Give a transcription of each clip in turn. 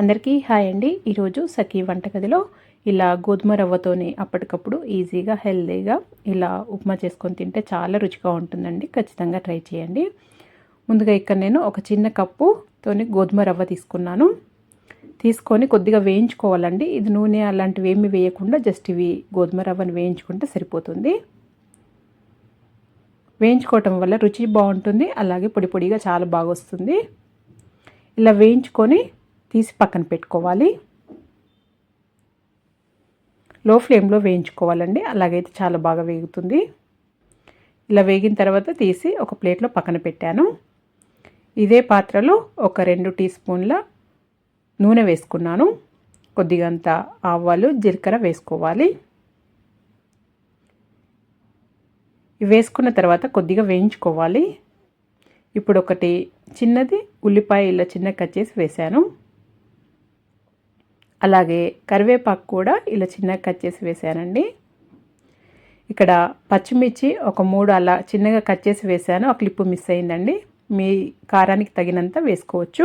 అందరికీ హాయ్ అండి. ఈరోజు సఖీ వంటగదిలో ఇలా గోధుమ రవ్వతోని అప్పటికప్పుడు ఈజీగా హెల్దీగా ఇలా ఉప్మా చేసుకొని తింటే చాలా రుచిగా ఉంటుందండి. ఖచ్చితంగా ట్రై చేయండి. ముందుగా ఇక్కడ నేను ఒక చిన్న కప్పుతోని గోధుమ రవ్వ తీసుకున్నాను. తీసుకొని కొద్దిగా వేయించుకోవాలండి. ఇది నూనె అలాంటివి ఏమి వేయకుండా జస్ట్ ఇవి గోధుమ రవ్వను వేయించుకుంటే సరిపోతుంది. వేయించుకోవటం వల్ల రుచి బాగుంటుంది. అలాగే పొడి పొడిగా చాలా బాగా వస్తుంది ఇలా వేయించుకొని తీసి పక్కన పెట్టుకోవాలి. లో ఫ్లేమ్లో వేయించుకోవాలండి. అలాగైతే చాలా బాగా వేగుతుంది. ఇలా వేగిన తర్వాత తీసి ఒక ప్లేట్లో పక్కన పెట్టాను. ఇదే పాత్రలో ఒక రెండు టీ స్పూన్ల నూనె వేసుకున్నాను. కొద్దిగంత ఆవాలు జీలకర్ర వేసుకోవాలి. వేసుకున్న తర్వాత కొద్దిగా వేయించుకోవాలి. ఇప్పుడు ఒకటి చిన్నది ఉల్లిపాయ ఇలా చిన్న కట్ చేసి వేశాను. అలాగే కరివేపాకు కూడా ఇలా చిన్నగా కట్ చేసి వేసానండి. ఇక్కడ పచ్చిమిర్చి ఒక మూడు అలా చిన్నగా కట్ చేసి వేసాను. ఆ క్లిప్పు మిస్ అయిందండి. మీ కారానికి తగినంత వేసుకోవచ్చు.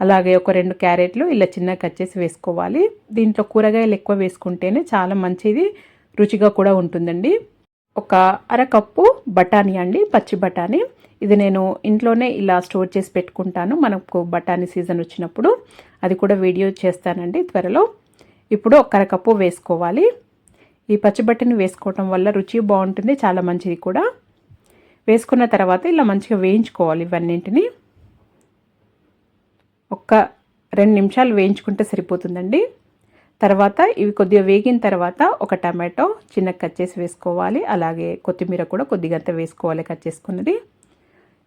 అలాగే ఒక రెండు క్యారెట్లు ఇలా చిన్నగా కట్ చేసి వేసుకోవాలి. దీంట్లో కూరగాయలు ఎక్కువ వేసుకుంటేనే చాలా మంచిది రుచిగా కూడా ఉంటుందండి. ఒక అరకప్పు బఠానీ అండి పచ్చి బఠానీ. ఇది నేను ఇంట్లోనే ఇలా స్టోర్ చేసి పెట్టుకుంటాను. మనకు బఠానీ సీజన్ వచ్చినప్పుడు అది కూడా వీడియో చేస్తానండి త్వరలో. ఇప్పుడు ఒక అరకప్పు వేసుకోవాలి. ఈ పచ్చిబట్టిని వేసుకోవటం వల్ల రుచి బాగుంటుంది చాలా మంచిది కూడా. వేసుకున్న తర్వాత ఇలా మంచిగా వేయించుకోవాలి ఇవన్నింటిని. ఒక్క రెండు నిమిషాలు వేయించుకుంటే సరిపోతుందండి. తర్వాత ఇవి కొద్దిగా వేగిన తర్వాత ఒక టమాటో చిన్న కట్ చేసి వేసుకోవాలి. అలాగే కొత్తిమీర కూడా కొద్దిగా అంత వేసుకోవాలి కట్ చేసుకున్నది.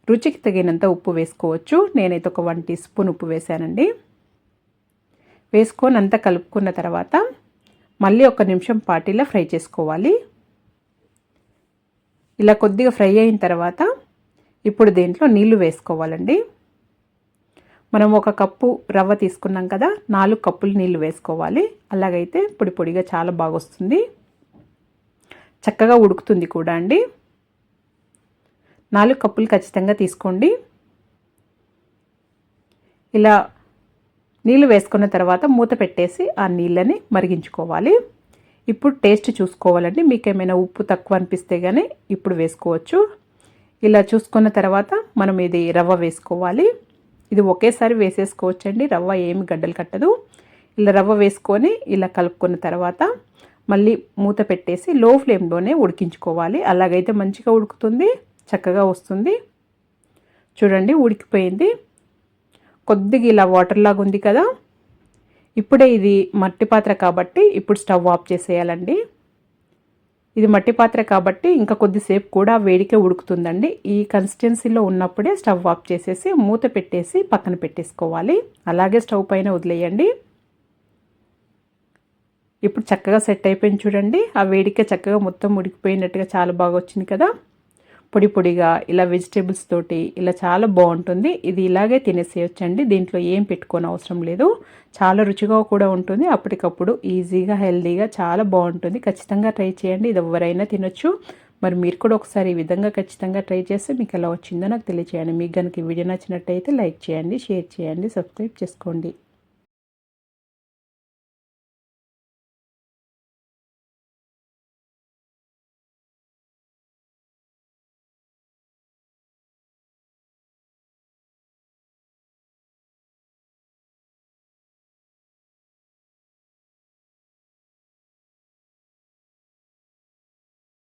రుచికి తగినంత ఉప్పు వేసుకోవచ్చు. నేనైతే ఒక వన్ టీ స్పూన్ ఉప్పు వేసానండి. వేసుకొని అంతా కలుపుకున్న తర్వాత మళ్ళీ ఒక నిమిషం పాటిలా ఫ్రై చేసుకోవాలి. ఇలా కొద్దిగా ఫ్రై అయిన తర్వాత ఇప్పుడు దీంట్లో నీళ్ళు వేసుకోవాలండి. మనం ఒక కప్పు రవ్వ తీసుకున్నాం కదా నాలుగు కప్పులు నీళ్ళు వేసుకోవాలి. అలాగైతే పొడి పొడిగా చాలా బాగా వస్తుంది చక్కగా ఉడుకుతుంది కూడా అండి. నాలుగు కప్పులు ఖచ్చితంగా తీసుకోండి. ఇలా నీళ్ళు వేసుకున్న తర్వాత మూత పెట్టేసి ఆ నీళ్ళని మరిగించుకోవాలి. ఇప్పుడు టేస్ట్ చూసుకోవాలండి. మీకు ఏమైనా ఉప్పు తక్కువ అనిపిస్తే కానీ ఇప్పుడు వేసుకోవచ్చు. ఇలా చూసుకున్న తర్వాత మనం ఇది రవ్వ వేసుకోవాలి. ఇది ఒకేసారి వేసేసుకోవచ్చండి. రవ్వ ఏమి గడ్డలు కట్టదు. ఇలా రవ్వ వేసుకొని ఇలా కలుపుకున్న తర్వాత మళ్ళీ మూత పెట్టేసి లో ఫ్లేమ్లోనే ఉడికించుకోవాలి. అలాగైతే మంచిగా ఉడుకుతుంది. చక్కగా వస్తుంది. చూడండి ఉడికిపోయింది. కొద్దిగా ఇలా వాటర్ లాగా ఉంది కదా. ఇప్పుడే ఇది మట్టి పాత్ర కాబట్టి ఇప్పుడు స్టవ్ ఆఫ్ చేసేయాలండి. ఇది మట్టి పాత్ర కాబట్టి ఇంకా కొద్దిసేపు కూడా వేడికే ఉడుకుతుందండి. ఈ కన్సిస్టెన్సీలో ఉన్నప్పుడే స్టవ్ ఆఫ్ చేసేసి మూత పెట్టేసి పక్కన పెట్టేసుకోవాలి. అలాగే స్టవ్ పైన వదిలేయండి. ఇప్పుడు చక్కగా సెట్ అయిపోయింది చూడండి. ఆ వేడికే చక్కగా మొత్తం ఉడికిపోయినట్టుగా చాలా బాగా వచ్చింది కదా. పొడి పొడిగా ఇలా వెజిటేబుల్స్ తోటి ఇలా చాలా బాగుంటుంది. ఇది ఇలాగే తినేసేయొచ్చండి. దీంట్లో ఏం పెట్టుకోని అవసరం లేదు. చాలా రుచిగా కూడా ఉంటుంది. అప్పటికప్పుడు ఈజీగా హెల్తీగా చాలా బాగుంటుంది. ఖచ్చితంగా ట్రై చేయండి. ఇది ఎవరైనా తినొచ్చు. మరి మీరు కూడా ఒకసారి ఈ విధంగా ఖచ్చితంగా ట్రై చేస్తే మీకు ఎలా వచ్చిందో నాకు తెలియచేయండి. మీకు కనుక ఈ వీడియో నచ్చినట్టయితే లైక్ చేయండి షేర్ చేయండి సబ్స్క్రైబ్ చేసుకోండి.